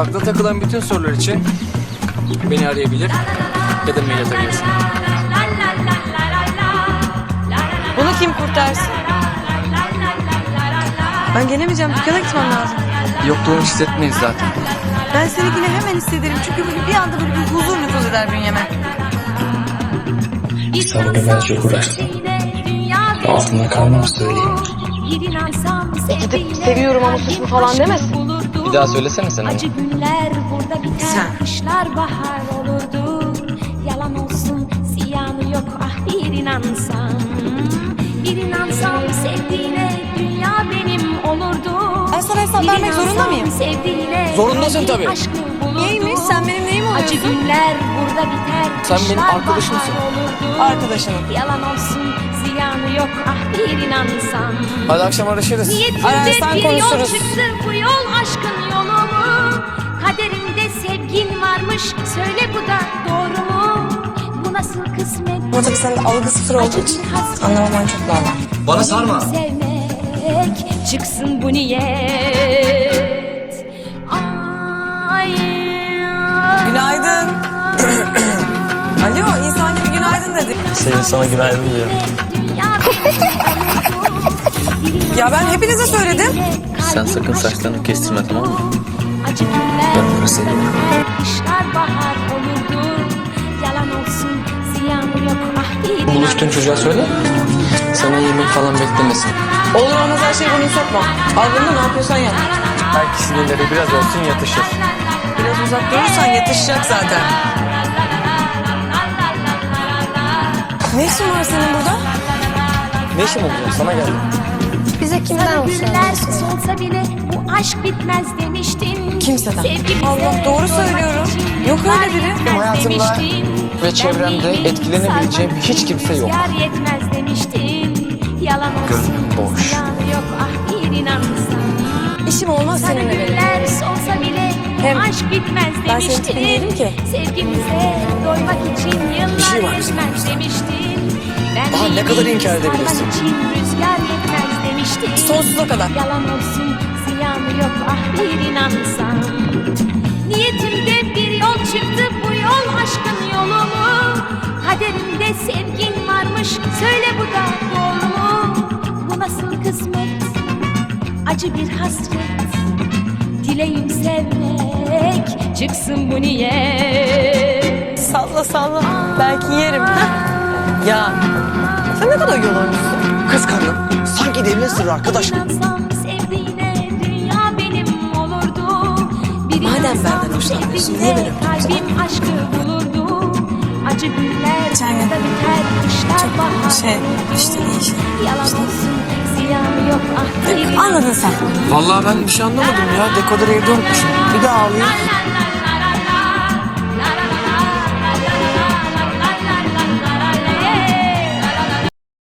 Akla takılan bütün sorular için beni arayabilir ya da mail atabilirsin. Bunu kim kurtarsın? Ben gelemeyeceğim. Dükkana gitmem lazım. Yokluğunu hissetmeyiz zaten. Ben seninkini hemen hissederim. Çünkü böyle bir anda böyle bir huzur nüfuz eder bünyeme. Sana ben çok uğraştım. Altında kalmam söyleyeyim. Gidip seviyorum ama suç mu falan demesin. Bir daha söylesene sen onu. Acı günler burada biter, Sen. kışlar bahar olurdu. Yalan olsun, ziyanı yok ah bir inansam. Bir inansam sevdiğine dünya benim olurdu. Ben sana hesap vermek zorunda mıyım? Sevdiğine Zorundasın tabii. Neymiş? Sen benim neyim Acı günler burada biter, Sen benim bahar olurdu. Arkadaşınım. Yalan olsun, ziyanı yok ah bir inansam. Hadi akşam araşırız. Niyetimde Ararsan bir yol konuşuruz. çıktı bu yol aşkın yolu mu? Kaderimde sevgin varmış söyle bu da doğru mu? Bu nasıl kısmet? Ama tabii senin de algı sıfır olduğu için anlamaman çok normal. Bana sarma. Sevmek çıksın bu niyet. Senin sana. Dünya Ya ben hepinize söyledim. Sen sakın saçlarını kestirme tamam mı? Ben ah bir Buluştuğun çocuğa söyle. Sana yemek falan beklemesin. Olur olmaz her şeyi bunu sokma. Bunu ne yapıyorsan yap. Belki sinirleri biraz olsun yatışır. Biraz uzak durursan yatışacak zaten. Ne işin var senin burada? Ne işim olacak? Sana geldim. Bize kimden Sarı güller hoşlanıyorsun? solsa bile bu aşk bitmez demiştin Kimseden. Sevgimize Allah, doğru doymak söylüyorum. için Yok öyle yıllar biri. yetmez Benim hayatımda demiştin. ve çevremde Ben değilim, etkilenebileceğim sarmak hiç için kimse yok. rüzgar yetmez demiştin Yalan olsun Gönlüm boş. yok ah bir İşim olmaz seninle benim. güller solsa bile Hem aşk bitmez ben senin demiştin. ki. Sevgimize doymak için yıllar şey var bizim yetmez demiştin. Ben Daha ne kadar inkar sarmak edebilirsin? için rüzgar yetmez demiştin. Sonsuza kadar. Yalan olsun ziyanı yok ah bir inansam. Niyetimde bir yol çıktı bu yol aşkın yolu mu? Kaderimde sevgin varmış söyle bu da doğru mu? Bu nasıl kısmet? acı bir hasret Dileğim sevmek çıksın bu niyet Salla salla. Belki yerim. Heh. Ya sen ne kadar yolunmuşsun. Kıskandım. Sanki devlet sırrı arkadaş. İnansam sevdiğine dünya benim olurdu Bir Madem benden hoşlanmıyorsun, niye beni öpüyorsun? Kalbim aşkı bulurdu Acı biter kışlar bahar şey, işte ne işi? Yalan olsun Anladın sen. Vallahi ben bir şey anlamadım ya. Dekoları evde unutmuşum. Bir daha ağlayayım.